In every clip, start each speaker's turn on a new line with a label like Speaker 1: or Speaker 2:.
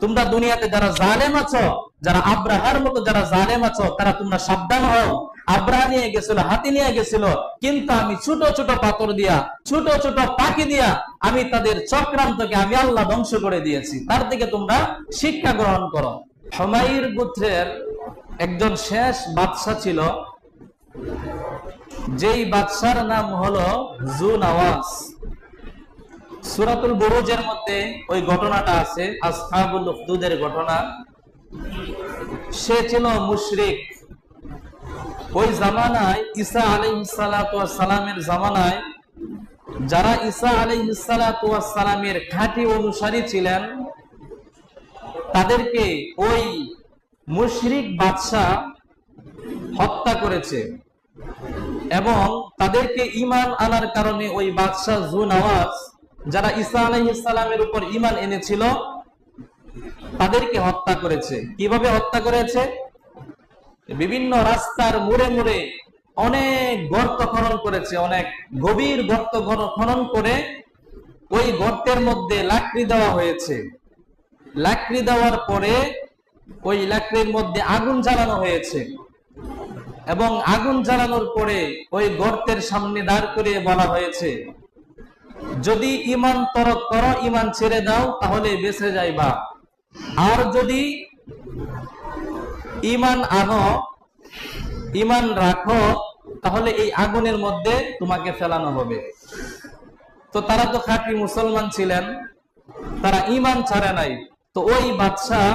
Speaker 1: তোমরা দুনিয়াতে যারা জালেম আছো, যারা আব্রাহার মতো যারা জালেম আছো, তারা তোমরা সাবধান হও। আব্রাহা নিয়ে গেছিল, হাতি নিয়ে গেছিল। কিন্তু আমি ছোট ছোট পাথর দিয়া, ছোট ছোট পাখি দিয়া, আমি তাদের চক্রান্তকে আমি আল্লাহ ধ্বংস করে দিয়েছি। তার থেকে তোমরা শিক্ষা গ্রহণ করো। হমাইর গোত্রের একজন শেষ বাদশা ছিল। যেই বাদশার নাম হলো জুন নওয়াজ সুরাতুল বুরুজের মধ্যে ওই ঘটনাটা আছে, আসহাবুল উখদুদের ঘটনা। সে ছিল মুশরিক। ওই জামানায় ঈসা আলাইহিস সালামের জামানায় যারা ঈসা আলাইহিস সালামের খাঁটি অনুসারী ছিলেন, তাদেরকে ওই মুশরিক বাদশাহ হত্যা করেছে এবং তাদেরকে ইমান আনার কারণে ওই বাদশাহ জুন নওয়াজ যারা ঈসা আলাইহিসসালামের উপর ইমান এনেছিল, তাদেরকে হত্যা করেছে। কীভাবে হত্যা করেছে? বিভিন্ন রাস্তার মোড়ে মোড়ে অনেক গর্ত খনন করেছে, অনেক গভীর গর্ত খনন করে ওই গর্তের মধ্যে লাকড়ি দেওয়া হয়েছে। লাকড়ি দেওয়ার পরে ওই লাকড়ির মধ্যে আগুন জ্বালানো হয়েছে। এবং আগুন জ্বালানোর পরে ওই গর্তের সামনে দাঁড় করিয়ে বলা হয়েছে যদি ইমান তরক করো ইমান ছেড়ে দাও, তাহলে বেঁচে যাইবা। আর যদি ইমান আনো ইমান রাখো, তাহলে এই আগুনের মধ্যে তোমাকে ফেলানো হবে। তো তারা তো খাঁটি মুসলমান ছিলেন, তারা ইমান ছাড়ে নাই। তো ওই বাদশাহ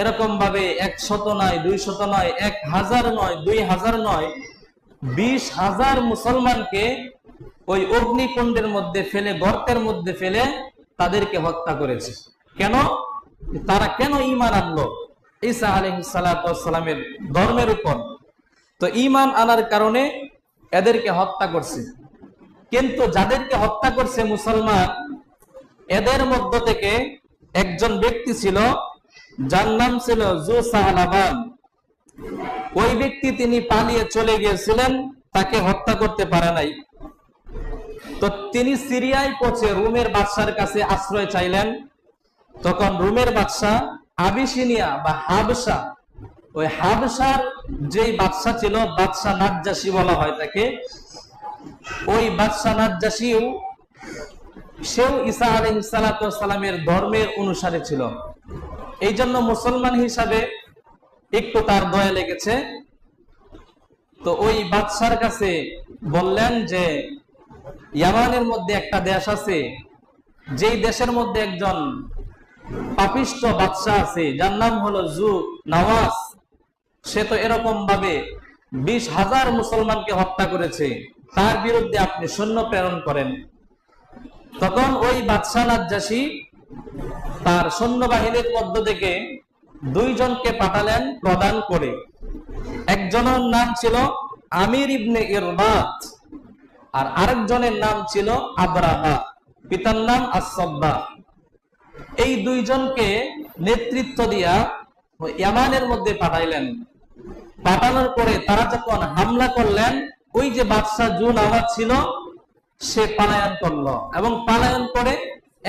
Speaker 1: এরকম ভাবে এক শত নয় দুই শত নয়, এক হাজার নয়, দুই হাজার নয়, বিশ হাজার মুসলমানকে ওই অগ্নিকুণ্ডের মধ্যে ফেলে, গর্তের মধ্যে ফেলে তাদেরকে হত্যা করেছে। কেন? তারা কেন ইমান আনলো? ঈসা আলহিসালামের ধর্মের উপর। তো ইমান আনার কারণে এদেরকে হত্যা করছে। কিন্তু যাদেরকে হত্যা করছে মুসলমান, এদের মধ্য থেকে একজন ব্যক্তি ছিল, যার নাম ছিল জু সাহালাবান ওই ব্যক্তি তিনি পালিয়ে চলে গিয়েছিলেন, তাকে হত্যা করতে পারে নাই। তো তিনি সিরিয়ায় পৌঁছে রুমের বাদশার কাছে আশ্রয় চাইলেন। তখন রুমের বাদশাহ আবিসিনিয়া বা হাবসা ওই হাবসার যেই বাদশা ছিল, বাদশা নাজ্জাসী বলা হয় তাকে, ওই বাদশা নাজ্জাসীও সেও ঈসা আলহিসালামের ধর্মের অনুসারে ছিল। এই জন্য মুসলমান হিসাবে একটু তার দয়া লেগেছে। তো ওই বাদশার কাছে বললেন যে ইয়ামানের মধ্যে একটা দেশ আছে, যেই দেশের মধ্যে একজন পাপিষ্ট বাদশাহ আছে, যার নাম হলো জু নওয়াজ। সে তো এরকম ভাবে বিশ হাজার মুসলমানকে হত্যা করেছে। তার বিরুদ্ধে আপনি সৈন্য প্রেরণ করেন। তখন ওই বাদশাহ নাজ্জাসী তার সৈন্যবাহিনীর মধ্য থেকে দুইজনকে পাঠালেন প্রদান করে। একজনের নাম ছিল আমির ইবনে ইরবাত। আর আরেকজনের নাম ছিল আবরাহা। পিতার নাম আসব্বা এই দুইজনকে নেতৃত্ব দিয়া ইয়ামানের মধ্যে পাঠাইলেন। পাঠানোর পরে তারা যখন হামলা করলেন, ওই যে বাদশাহ জুন আওয়াজ ছিল, সে পালায়ন করল এবং পালায়ন করে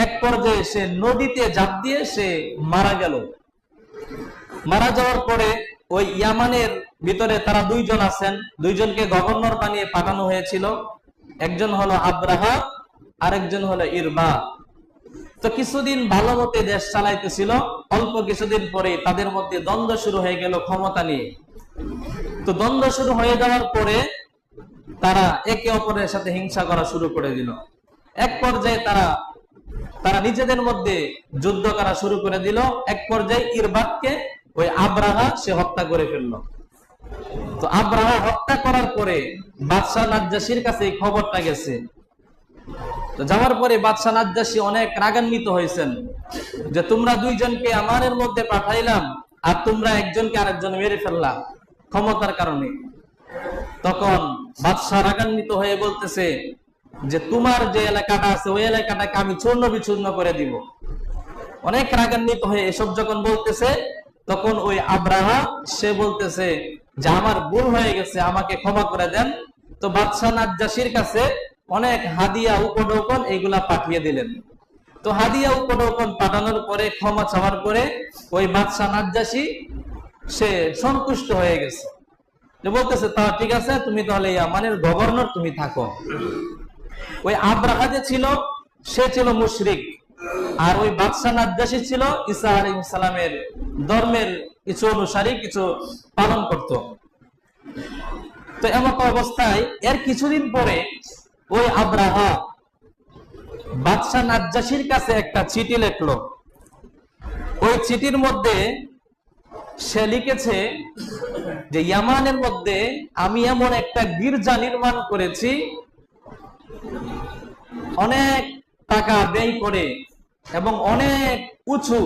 Speaker 1: এক পর্যায়ে সে নদীতে ঝাঁপ দিয়ে সে মারা গেল। মারা যাওয়ার পরে ওই ইয়ামানের ভিতরে তারা দুইজন আছেন। দুইজনকে গভর্নর বানিয়ে পাঠানো হয়েছিল। একজন হলো আব্রাহা আরেকজন হলো ইরবা। তো কিছুদিন ভালো মতে দেশ চালাইতেছিল, অল্প কিছুদিন পরে তাদের মধ্যে দ্বন্দ্ব শুরু হয়ে গেল ক্ষমতা নিয়ে। তো দ্বন্দ্ব শুরু হয়ে যাওয়ার পরে তারা একে অপরের সাথে হিংসা করা শুরু করে দিল। এক পর্যায়ে তারা তারা নিজেদের মধ্যে যুদ্ধ করা শুরু করে দিল। এক পর্যায়ে ইরবাদকে, ওই আব্রাহা সে হত্যা করে ফেলল। তো আব্রাহা হত্যা করার পরে বাদশাহ নাজ্জাসীর কাছে এই খবরটা গেছে। তো যাওয়ার পরে বাদশাহ নাজ্জাসী অনেক রাগান্বিত হয়েছেন যে, তোমরা দুইজনকে আমানের মধ্যে পাঠাইলাম আর তোমরা একজনকে আরেকজন মেরে ফেললাম ক্ষমতার কারণে। তখন বাদশাহ রাগান্বিত হয়ে বলতেছে যে, তোমার যে এলাকাটা আছে, ওই এলাকাটাকে আমি চূর্ণ বিচূর্ণ করে দিব। অনেক রাগান্বিত হয়ে এসব যখন বলতেছে, তখন ওই আব্রাহা সে বলতেছে যে আমার ভুল হয়ে গেছে, আমাকে ক্ষমা করে দেন। তো বাদশাহ নাজ্জাসীর কাছে অনেক হাদিয়া, উপঢৌকন এইগুলা পাঠিয়ে দিলেন। তো হাদিয়া, উপঢৌকন পাঠানোর পরে, ক্ষমা চাওয়ার পরে ওই বাদশাহ নাজ্জাসী, সে সন্তুষ্ট হয়ে গেছে। বলতেছে, তা ঠিক আছে, তুমি তাহলে ইয়ামানের গভর্নর তুমি থাকো। ওই আব্রাহা যে ছিল, সে ছিল মুশরিক। আর ওই বাদশাহ নাজ্জাসী ছিল, ঈসা আলাইহিস সালামের ধর্মের কিছু অনুসারী কিছু পালন করত। তো এমন অবস্থায় এর কিছুদিন পরে ওই আব্রাহা বাদশাহ নাজ্জাসীর কাছে একটা চিঠি লিখলো। ওই চিঠির মধ্যে সে লিখেছে যে, ইয়ামানের মধ্যে আমি এমন একটা গির্জা নির্মাণ করেছি, অনেক টাকা ব্যয় করে এবং অনেক উঁচু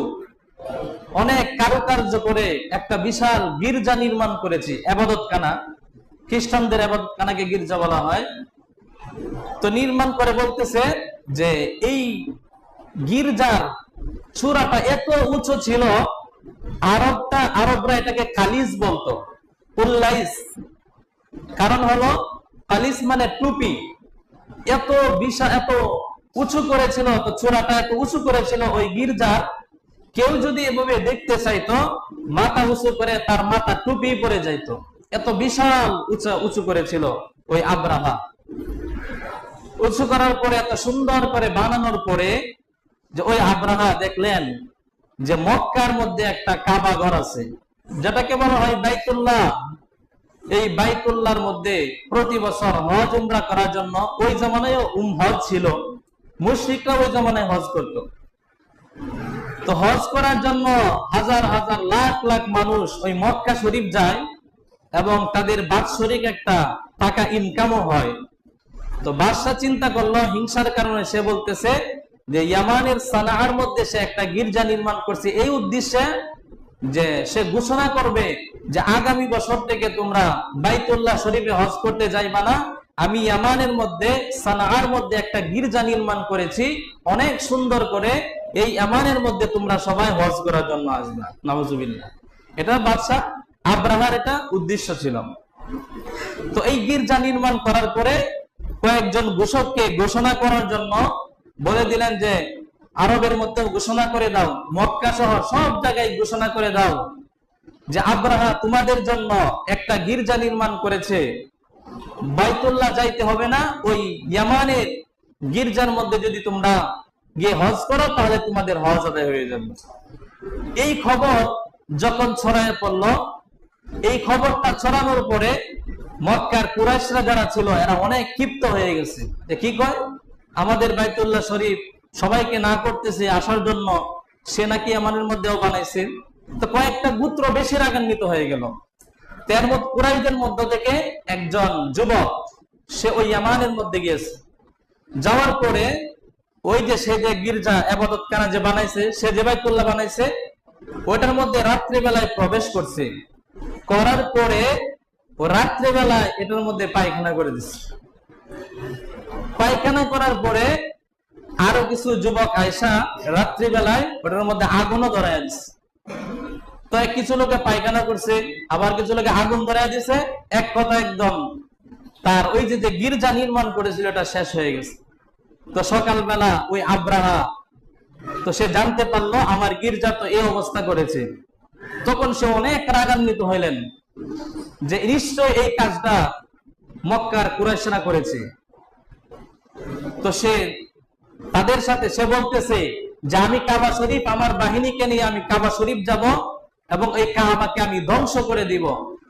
Speaker 1: অনেক কারুকার্য করে একটা বিশাল গির্জা নির্মাণ করেছি আবাদতখানা খ্রিস্টানদের আবাদতখানাকে গির্জা বলা হয়। তো নির্মাণ করে বলতেছে যে এই গির্জার চূড়াটা এত উঁচু ছিল, আরবটা আরবরা এটাকে কালিজ বলতো উল্লাইস কারণ হলো কালিস মানে টুপি। এত বিশাল এত উঁচু করেছিল, তো চূড়াটা এত উঁচু করেছিল ওই গির্জার কেউ যদি এভাবে দেখতে চাইতো, মাথা উঁচু করে তার মাথা টুপি পরে যাইতো। এত বিশাল উঁচু উঁচু করেছিল ওই আব্রাহা। উঁচু করার পরে, এত সুন্দর করে বানানোর পরে যে ওই আব্রাহা দেখলেন যে মক্কার মধ্যে একটা কাবা ঘর আছে, যেটাকে বলা হয় বাইতুল্লাহ। এই বাইতুল্লাহর মধ্যে প্রতি বছর হজ উমরা করার জন্য ওই জমানায় উম হজ ছিল। মুশরিকরা ওই জমানায় হজ করত। তো হজ করার জন্য হাজার হাজার লাখ লাখ মানুষ ওই মক্কা শরীফ যায় এবং তাদের বাৎসরিক একটা টাকা ইনকামও হয়। তো বাদশাহ চিন্তা করল, হিংসার কারণে সে বলতেছে যে ইয়ামানের সানাহার মধ্যে সে একটা গির্জা নির্মাণ করছে। এই উদ্দেশ্যে যে সে ঘোষণা করবে যে আগামী বছর থেকে তোমরা বাইতুল্লাহ শরীফে হজ করতে যাইবা না। আমি ইয়ামানের মধ্যে, সানাহার মধ্যে একটা গির্জা নির্মাণ করেছি। অনেক সুন্দর করে এই ইয়ামানের মধ্যে তোমরা সবাই হজ করার জন্য আসবা। নওয়াজুবিল্লাহ এটা বাদশাহ আব্রাহার এটা উদ্দেশ্য ছিল। তো এই গির্জা নির্মাণ করার পরে কয়েকজন ঘোষককে ঘোষণা করার জন্য বলে দিলেন যে, আরবের মধ্যে ঘোষণা করে দাও, মক্কা সহ সব জায়গায় ঘোষণা করে দাও যে, আব্রাহা, তোমাদের জন্য একটা গির্জা নির্মাণ করেছে। বাইতুল্লাহ যাইতে হবে না, ওই ইয়ামানের গির্জার মধ্যে যদি তোমরা গিয়ে হজ করো, তাহলে তোমাদের হজ আদায় হয়ে যাবে। এই খবর যখন ছড়ায় পড়ল, এই খবরটা ছড়ানোর পরে মক্কার কুরাইশরা যারা ছিল, এরা অনেক ক্ষিপ্ত হয়ে গেছে। যে কি কয়? আমাদের বাইতুল্লাহ শরীফ সবাইকে না করতেছে, আসার জন্য সে নাকি আমাদের মধ্যেও বানাইছে তো কয়েকটা গুত্র বেশি রাগান্বিত হয়ে গেল। তার মধ্যে কুরাইদের মধ্য থেকে একজন যুবক, সে ওই ইয়ামানের মধ্যে গিয়েছে। যাওয়ার পরে ওই যে সে যে গির্জা আবাদত খানা যে বানাইছে, সে যে বাইতুল্লাহ বানাইছে, ওইটার মধ্যে রাত্রিবেলায় প্রবেশ করছে। করার পরে ও রাত্রেবেলায় এটার মধ্যে পায়খানা করে দিচ্ছে পায়খানা করার পরে আরও কিছু যুবক আয়সা রাত্রিবেলায় ওটার মধ্যে আগুনও ধরাই দিচ্ছে তো কিছু লোকে পায়খানা করছে, আবার কিছু লোকে আগুন ধরাই দিছে। এক কথা একদম, তার ওই যে যে গির্জা নির্মাণ করেছিল, এটা শেষ হয়ে গেছে। তো সকালবেলা ওই আব্রাহা, তো সে জানতে পারল আমার গির্জা তো এই অবস্থা করেছে। তখন সে অনেক রাগান্বিত হইলেন যে নিশ্চয় এই কাজটা মক্কার কুরাইশরা করেছে। তো সে তাদের সাথে, সে বলতেছে যে আমি কাবা শরীফ, আমার বাহিনীকে নিয়ে আমি কাবা শরীফ যাব এবং এই কাবাকে আমি ধ্বংস করে দিব,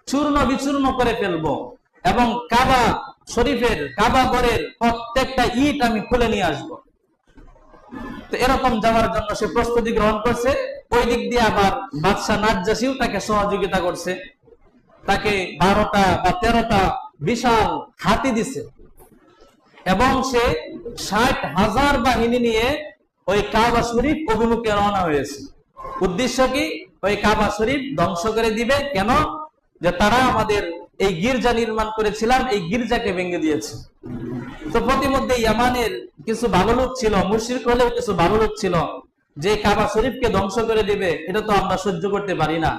Speaker 1: চূর্ণ বিচূর্ণ করে ফেলব এবং কাবা শরীফের কাবা ঘরের প্রত্যেকটা ইট আমি খুলে নিয়ে আসব। তো এরকম যাওয়ার জন্য সে প্রস্তুতি গ্রহণ করছে। ওই দিক দিয়ে আবার বাদশাহ নাজ্জাসিও তাকে সহযোগিতা করছে। তাকে বারোটা বা তেরোটা বিশাল হাতি দিছে। এবং সে ষাট হাজার বাহিনী নিয়ে ওই কাবা শরীফ অভিমুখে রওনা হয়েছে। উদ্দেশ্য কি? ওই কাবা শরীফ ধ্বংস করে দিবে। কেন? যে তারা আমাদের এই গির্জা নির্মাণ করেছিলাম, এই গির্জাকে ভেঙে দিয়েছে। তো প্রতিমধ্যে ইয়ামানের কিছু ভালো লোক ছিল মুর্শিদ হলেও কিছু ভালো লোক ছিল, যে কাবা শরীফকে ধ্বংস করে দিবে, এটা তো আমরা সহ্য করতে পারি না।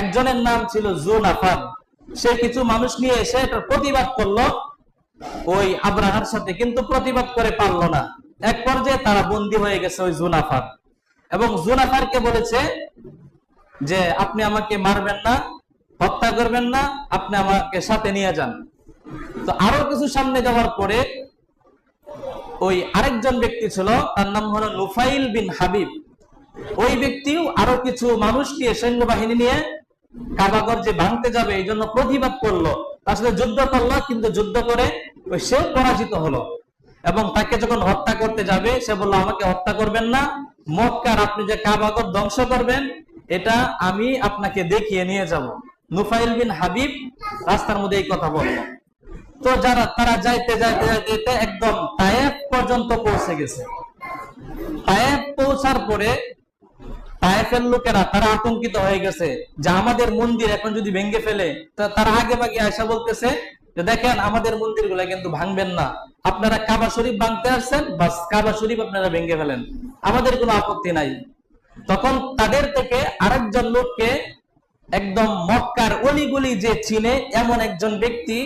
Speaker 1: একজনের নাম ছিল জুন আফান সে কিছু মানুষ নিয়ে এসে এটার প্রতিবাদ করল। ওই আব্রাহার সাথে কিন্তু প্রতিবাদ করে পারল না। এক পর্যায়ে তারা বন্দী হয়ে গেছে ওই জুনাফার এবং জুনাফারকে বলেছে যে, আপনি আমাকে মারবেন না হত্যা করবেন না, আপনি আমাকে সাথে নিয়ে যান। তো আরও কিছু সামনে যাওয়ার পরে ওই আরেকজন ব্যক্তি ছিল, তার নাম হলো নুফাইল বিন হাবিব। ওই ব্যক্তিও আরও কিছু মানুষ নিয়ে সৈন্যবাহিনী নিয়ে কাবাগর যে ভাঙতে যাবে, এই জন্য প্রতিবাদ করল। তার সাথে যুদ্ধ করল, কিন্তু যুদ্ধ করে ওই সে পরাজিত হলো। এবং তাকে যখন হত্যা করতে যাবে, সে বলল, আমাকে হত্যা করবেন না। মক্কার আপনি যে কাবাগর ধ্বংস করবেন, এটা আমি আপনাকে দেখিয়ে নিয়ে যাব। নুফাইল বিন হাবিব রাস্তার মধ্যে এই কথা বলল। তো যারা, তারা যাইতে যাইতে যাইতে একদম তায়েফ পর্যন্ত পৌঁছে গেছে। তায়েফ পৌঁছার পরে তায়েফের লোকেরা, তারা আতঙ্কিত হয়ে গেছে যে আমাদের মন্দির এখন যদি ভেঙে ফেলে তারা আগে বাগে আয়সা বলতেছে যে দেখেন আমাদের মন্দিরগুলা কিন্তু ভাঙবেন না। আপনারা কাবা শরীফ ভাঙতে আসছেন, বাস কাবা শরীফ আপনারা ভেঙে ফেলেন। আমাদের কোনো আপত্তি নাই। তখন তাদের থেকে আরেকজন লোককে একদম মক্কার অলিগুলি যে চিনে এমন একজন ব্যক্তি,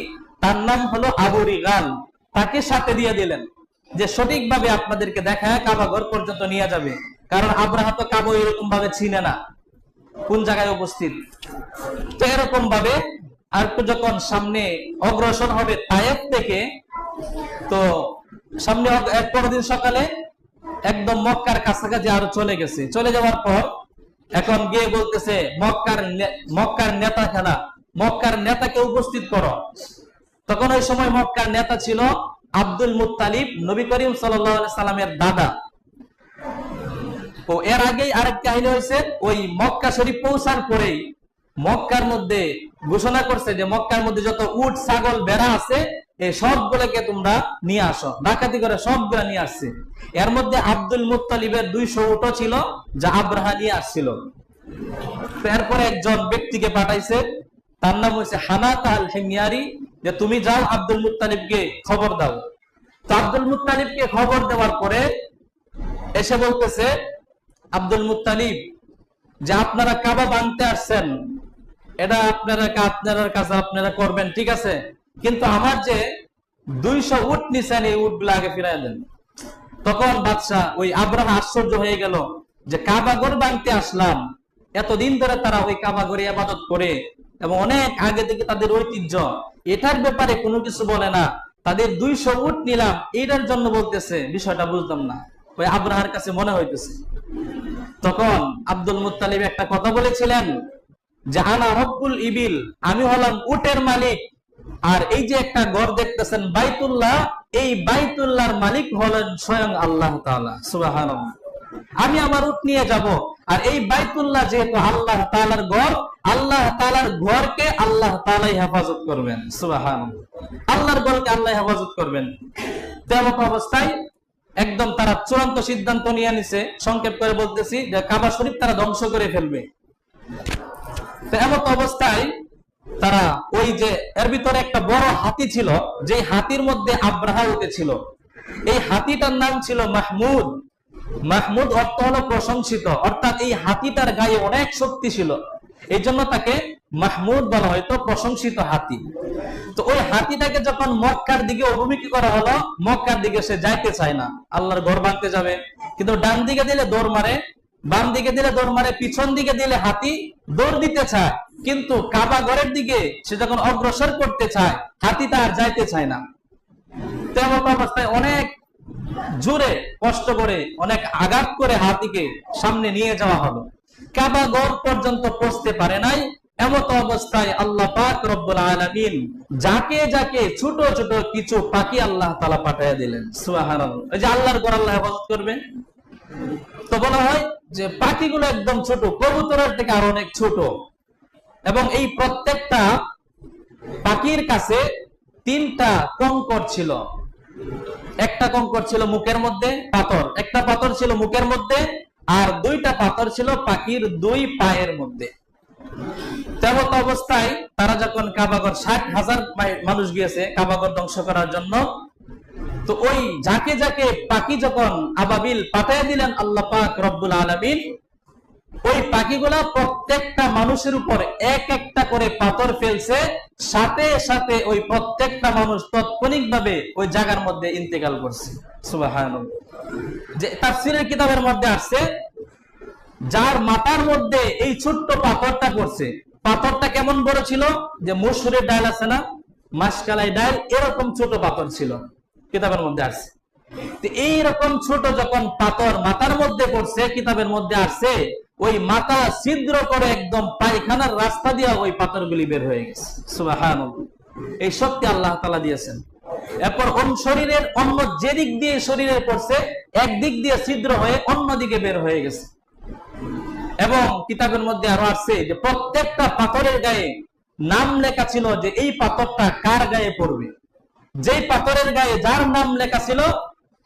Speaker 1: তার নাম হলো আবু রিগাল। তাকে সাথে দিয়ে দিলেন যে সঠিকভাবে আপনাদেরকে দেখায় কাবাঘর পর্যন্ত নিয়ে যাবে। কারণ আব্রাহা তো কাবো এরকম ভাবে চিনে না। কোন জায়গায় উপস্থিত? তো এরকম ভাবে আর যখন সামনে অগ্রসর হবে তায়েব থেকে, তো সামনে এক পরের দিন সকালে একদম মক্কার কাছাকাছি আরও চলে গেছে। চলে যাওয়ার পর এখন গিয়ে বলতেছে, মক্কার মক্কার নেতা খেলা মক্কার নেতাকে উপস্থিত করো। তখন ওই সময় মক্কার নেতা ছিল আব্দুল মুত্তালিব, নবী করিম সাল্লামের দাদা। ও এর আগেই আরেক কাহিনী হয়েছে, ওই মক্কা শরীফ পৌঁছার পরেই মক্কার মধ্যে ঘোষণা করছে যে মক্কার মধ্যে যত উট, ছাগল বেড়া আছে এই সবগুলোকে তোমরা নিয়ে আসো। ডাকাতি করে সবগুলা নিয়ে আসছে। এর মধ্যে আব্দুল মুত্তালিবের দুইশো উটও ছিল, যা আব্রাহা নিয়ে আসছিল। এরপরে একজন ব্যক্তিকে পাঠাইছে, তার নাম হয়েছে হানাত আল হেমিয়ারি যে তুমি যাও আব্দুল মুত্তালিবকে খবর দাও। তো আব্দুল মুত্তালিবকে খবর দেওয়ার পরে এসে বলতেছে, আব্দুল মুত্তালিব, যে আপনারা কাবা বানতে আসছেন, এটা আপনারা আপনার কাছে আপনারা করবেন, ঠিক আছে? কিন্তু আমার যে দুইশো উট নিছেন, এই উটগুলো আগে ফিরাই দেন। তখন বাদশাহ ওই আব্রাহ আশ্চর্য হয়ে গেল যে কাবাগর বানতে আসলাম। এতদিন ধরে তারা ওই কাবাগরে আবাদত করে এবং অনেক আগে থেকে তাদের ঐতিহ্য। এটার ব্যাপারে কোনো কিছু বলে না। তাদের দুইশো উট নিলাম এটার জন্য বলতেছে, বিষয়টা বুঝতাম না। ওই আব্রাহার কাছে মনে হইতেছে। তখন আব্দুল মুত্তালিব একটা কথা বলেছিলেন যে, আনা রব্বুল ইবিল, আমি হলাম উটের মালিক। আর এই যে একটা ঘর দেখতেছেন বাইতুল্লাহ, এই বাইতুল্লাহর মালিক হলেন স্বয়ং আল্লাহ তাআলা আমি আমার উট নিয়ে যাব, আর এই বাইতুল্লাহ যেহেতু আল্লাহ তাআলার ঘর, আল্লাহ তাআলার ঘরকে আল্লাহ তাআলাই হেফাজত করবেন, সুবহানাল্লাহ। আল্লাহর ঘরকে আল্লাহ হেফাজত করবেন। তেমন অবস্থায় একদম তারা চূড়ান্ত সিদ্ধান্ত নিয়ে নিছে, সংক্ষেপ করে বলতেছি যে কাবা শরীফ তারা ধ্বংস করে ফেলবে। তো এমত অবস্থায় তারা ওই যে, এর ভিতরে একটা বড় হাতি ছিল যে হাতির মধ্যে আব্রাহা উঠেছিল। এই হাতিটার নাম ছিল মাহমুদ। মাহমুদ অর্থ হলো প্রশংসিত, অর্থাৎ এই হাতিটার গায়ে অনেক শক্তি ছিল। এই জন্য তাকে মাহমুদ বলা হয়তো প্রশংসিত হাতি। তো ওই হাতিটাকে যখন মক্কার দিকে অভিমুখী করা হলো, মক্কার দিকে সে যাইতে চায় না। আল্লাহর ঘর বাঁধতে যাবে। কিন্তু ডান দিকে দিলে দৌড় মারে, বাম দিকে দিলে দৌড় মারে, পিছন দিকে দিলে হাতি দৌড় দিতে চায়। কিন্তু কাবা ঘরের দিকে সে যখন অগ্রসর করতে চায় হাতিটা আর যাইতে চায় না। তেমন অবস্থায় অনেক জোরে কষ্ট করে, অনেক আঘাত করে হাতিকে সামনে নিয়ে যাওয়া হলো। কাবা ঘর পর্যন্ত পৌঁছতে পারে নাই। এমত অবস্থায় আল্লাহ পাক রব্বুল আলামিন যাকে যাকে ছোট ছোট কিছু পাখি আল্লাহ তাআলা পাঠিয়ে দিলেন। সুবহানাল্লাহ। এই যে আল্লাহর ঘর আল্লাহ হেফাজত করবে। তো বলা হয় যে পাখিগুলো একদম ছোট, কবুতরের থেকে আরও অনেক ছোট। এবং এই প্রত্যেকটা পাখির কাছে তিনটা কঙ্কর ছিল। একটা কঙ্কর ছিল মুখের মধ্যে পাথর। একটা পাথর ছিল মুখের মধ্যে আর দুইটা পাথর ছিল পাখির দুই পায়ের মধ্যে। তেমত অবস্থায় তারা যখন কাবাগর ষাট হাজার মানুষ গিয়েছে কাবাগর ধ্বংস করার জন্য, তো ওই যাকে যাকে পাখি যখন আবাবিল পাঠায় দিলেন আল্লাহ পাক রব্বুল আলমিন ওই পাখিগুলা প্রত্যেকটা মানুষের উপর এক একটা করে পাথর ফেলছে, সাথে সাথে ওই প্রত্যেকটা মানুষ তাৎক্ষণিক ভাবে ওই জায়গার মধ্যে ইন্তেকাল করছে। কিতাবের মধ্যে আসছে, যার মাথার মধ্যে এই ছোট্ট পাথরটা পাথরটা কেমন বড় ছিল? যে মসুরের ডাল আছে না? মাসকালাই ডাল, এরকম ছোট পাথর ছিল। কিতাবের মধ্যে আসছে। এইরকম ছোট যখন পাথর মাথার মধ্যে পড়ছে, কিতাবের মধ্যে আসছে ওই মাথা ছিদ্র করে একদম পায়খানার রাস্তা দিয়ে ওই পাথরগুলি বের হয়ে গেছে। সুবহানাল্লাহ। এই শক্তি আল্লাহ তাআলা দিয়েছেন। এরপর অন্য শরীরের অন্য যে দিক দিয়ে শরীরে পড়ছে, একদিক দিয়ে ছিদ্র হয়ে অন্য দিকে বের হয়ে গেছে। এবং কিতাবের মধ্যে আরও আসছে যে প্রত্যেকটা পাথরের গায়ে নাম লেখা ছিল যে এই পাথরটা কার গায়ে পড়বে? যেই পাথরের গায়ে যার নাম লেখা ছিল,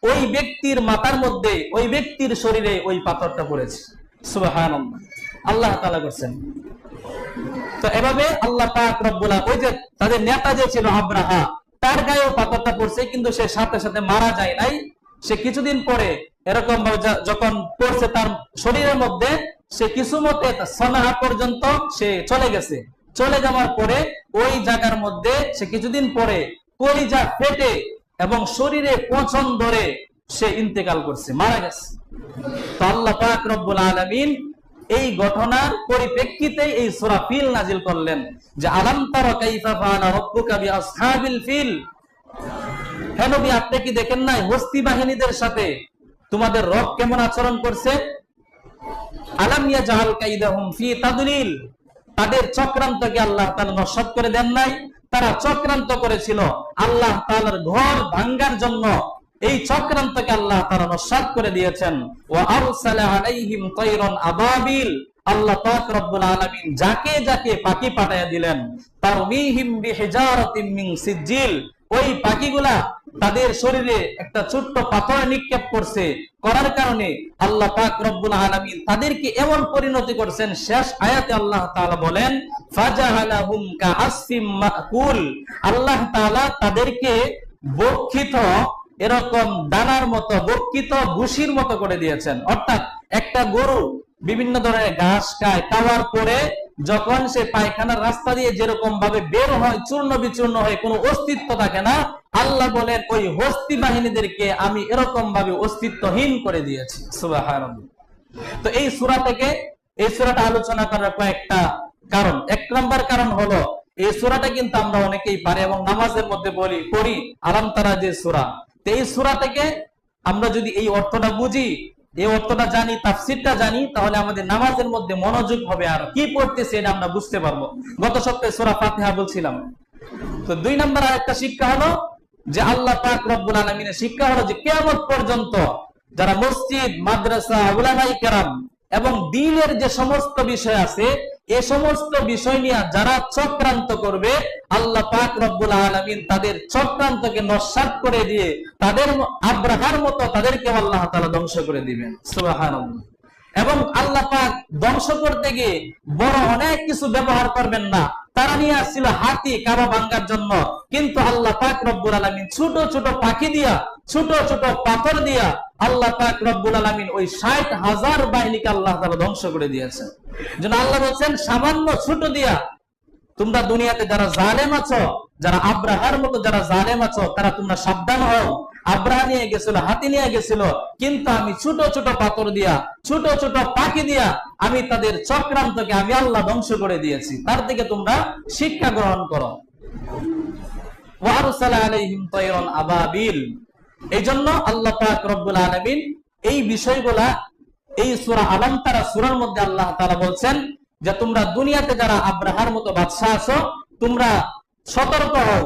Speaker 1: ওই ব্যক্তির মাথার মধ্যে, ওই ব্যক্তির শরীরে ওই পাথরটা পড়েছে। আল্লাহ তাআলা করছেন। তো এভাবে আল্লাহ পাক ওই যে তাদের নেতা যে ছিল আব্রাহা, তার গায়েও পাথরটা পড়ছে, কিন্তু সে সাথে সাথে মারা যায় নাই। সে কিছুদিন পরে এরকম যখন পড়ছে তার শরীরের মধ্যে, সে কিছু মতে সনাহা পর্যন্ত সে চলে গেছে। চলে যাওয়ার পরে ওই জায়গার মধ্যে সে কিছুদিন পরে কলিজা ফেটে এবং শরীরে পচন ধরে সে ইন্তেকাল করছে, মারা গেছে। তো আল্লাহ পাক রব্বুল আলামিন এই ঘটনার পরিপ্রেক্ষিতে এই সূরা ফিল নাজিল করলেন যে, আলাম তারা কাইফা ফাআলা রাব্বুকা বিআসহাবিল ফিল? হে নবী, আপনি কি দেখেন নাই হস্তি বাহিনীদের সাথে তোমাদের রব কেমন আচরণ করছে? আলাম ইয়াজআল কাইদাহুম ফি তাদলিল? তাদের চক্রান্তকে আল্লাহ তাআলা নস্বাত করে দেন নাই। তারা চক্রান্ত করেছিল আল্লাহ তাআলার ঘর ভাঙ্গার জন্য। এই চক্রান্তকে আল্লাহ তাআলা নস্বাত করে দিয়েছেন। তায়রান আবাবিল। আল্লাহ যাকে যাকে পাখি দিলেন সিজিল ওই পাখিগুলা তাদের শরীরে একটা ছোট্ট পাথর নিক্ষেপ করছে। করার কারণে আল্লাহ পাক রব্বুল তাদেরকে এমন পরিণতি করছেন, শেষ আয়াতে আল্লাহ বলেন মাকুল। আল্লাহ তাআলা তাদেরকে বক্ষিত এরকম দানার মতো, বক্ষিত ভুসির মতো করে দিয়েছেন। অর্থাৎ একটা গরু বিভিন্ন ধরনের ঘাস খায়, খাওয়ার পরে যখন সে পায়খানার রাস্তা দিয়ে যেরকম ভাবে বের হয়, চূর্ণ বিচূর্ণ হয়ে, কোনো অস্তিত্ব থাকে না, আল্লাহ বলেন, ওই হস্তি বাহিনীদেরকে আমি এরকম ভাবে অস্তিত্বহীন করে দিয়েছি। তো এই সূরা থেকে, এই সূরাটা আলোচনা করার কয়েকটা কারণ। এক নম্বর কারণ হলো, এই সুরাটা কিন্তু আমরা অনেকেই পারি এবং নামাজের মধ্যে বলি, পড়ি, আরাম তারা যে সূরা। এই সূরা থেকে আমরা যদি এই অর্থটা বুঝি, এই অর্থটা জানি, তাফসিরটা জানি, তাহলে আমাদের নামাজের মধ্যে মনোযোগ হবে আর কি পড়তেছে এটা আমরা বুঝতে পারব। গত সপ্তাহে সূরা ফাতিহা বলছিলাম। তো দুই নম্বর আরেকটা শিক্ষা হলো যে আল্লাহ পাক রব্বুল আলামিনের শিক্ষা হলো যে কিয়ামত পর্যন্ত যারা মসজিদ, মাদ্রাসা উলামাই কেরাম এবং দিনের যে সমস্ত বিষয় আছে এ সমস্ত বিষয় নিয়ে যারা চক্রান্ত করবে, আল্লাহ পাক রব্বুল আলমিন তাদের চক্রান্তকে নস্বাত করে দিয়ে তাদের আব্রাহার মতো তাদেরকে আল্লাহ তালা ধ্বংস করে দিবেন। এবং আল্লাহ পাক ধ্বংস করতে গিয়ে বড় অনেক কিছু ব্যবহার করবেন না। তারা নিয়ে আসছিল হাতি কাবা ভাঙ্গার জন্য। কিন্তু আল্লাহ পাক রব্বুল আলামিন ছোট ছোট পাখি দিয়া, ছোট ছোট পাথর দিয়া আল্লাহ পাক রব্বুল আলামিন ওই ষাট হাজার বাহিনীকে আল্লাহ তাআলা ধ্বংস করে দিয়েছেন যেন আল্লাহ বলছেন, সামান্য ছোট দিয়া তোমরা দুনিয়াতে যারা জালেম আছো, যারা আব্রাহার মতো যারা জালেম আছো, তারা তোমরা সাবধান হও। আব্রাহা নিয়ে গেছিল, হাতি নিয়ে গেছিল। কিন্তু আমি ছোট ছোট পাথর দিয়া, ছোট ছোট পাখি দিয়া আমি তাদের চক্রান্তকে আমি আল্লাহ ধ্বংস করে দিয়েছি। তার থেকে তোমরা শিক্ষা গ্রহণ করো। এই জন্য আল্লাহ রব্বুল আলামিন এই বিষয়গুলা, এই সূরা আলাম তারা সূরার মধ্যে আল্লাহ তাআলা বলছেন যে, তোমরা দুনিয়াতে যারা আব্রাহার মতো বাদশাহ আছো, তোমরা সতর্ক হও।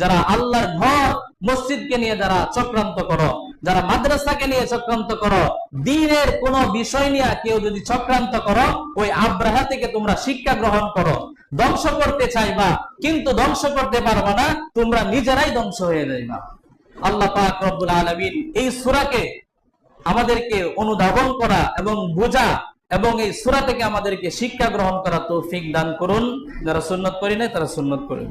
Speaker 1: যারা আল্লাহর ঘর মসজিদকে নিয়ে যারা চক্রান্ত করো, যারা মাদ্রাসাকে নিয়ে চক্রান্ত করো, দিনের কোন বিষয় নিয়ে কেউ যদি চক্রান্ত করো, ওই আব্রাহা থেকে তোমরা শিক্ষা গ্রহণ করো। ধ্বংস করতে চাইবা, কিন্তু ধ্বংস করতে পারবা না, তোমরা নিজেরাই ধ্বংস হয়ে যাইবা। আল্লাহ পাক আলামিন এই সূরাকে আমাদেরকে অনুধাবন করা এবং বোঝা এবং এই সুরা থেকে আমাদেরকে শিক্ষা গ্রহণ করা তৌফিক দান করুন। যারা সুন্নত করি নাই, তারা সুন্নত করুন